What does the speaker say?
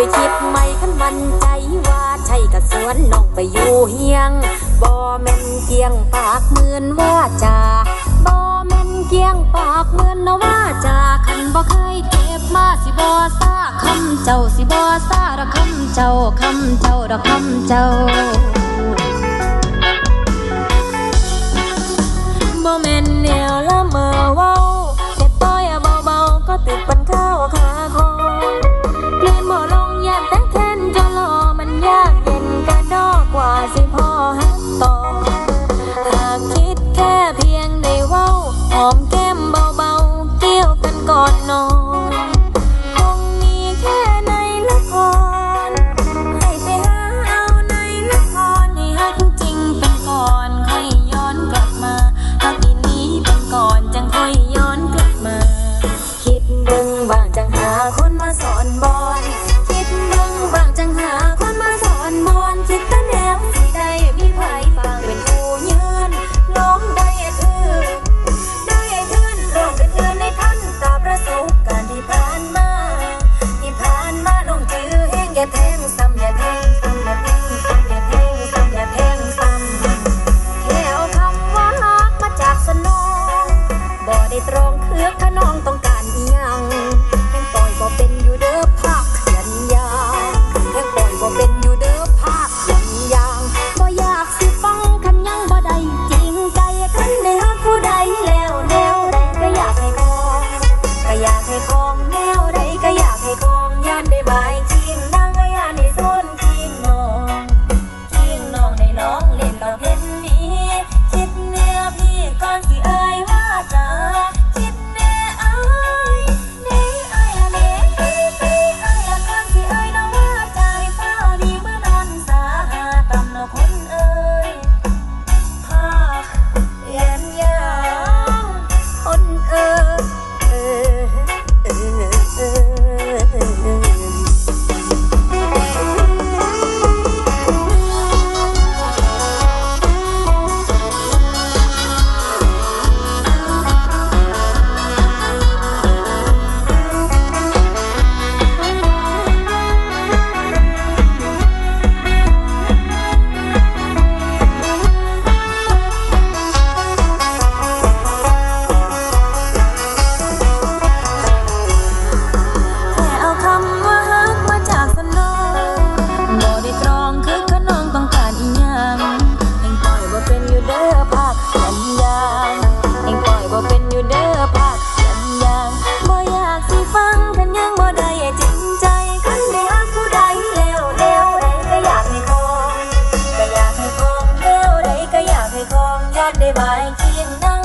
ไปคิดใหม่ขันวันใจว่าใช่กะสวนน้องไปอยู่เฮียงบ่แม่นเกียงปากเหมือนว่าจาบ่แม่นเกียงปากเหมือนนว่าจาคันบ่เคยเก็บมาสิบ่ซาคำเจ้าสิบ่ซาระคำเจ้าคำเจ้าระคำเจ้า son boy. hát để bài chiêng nắng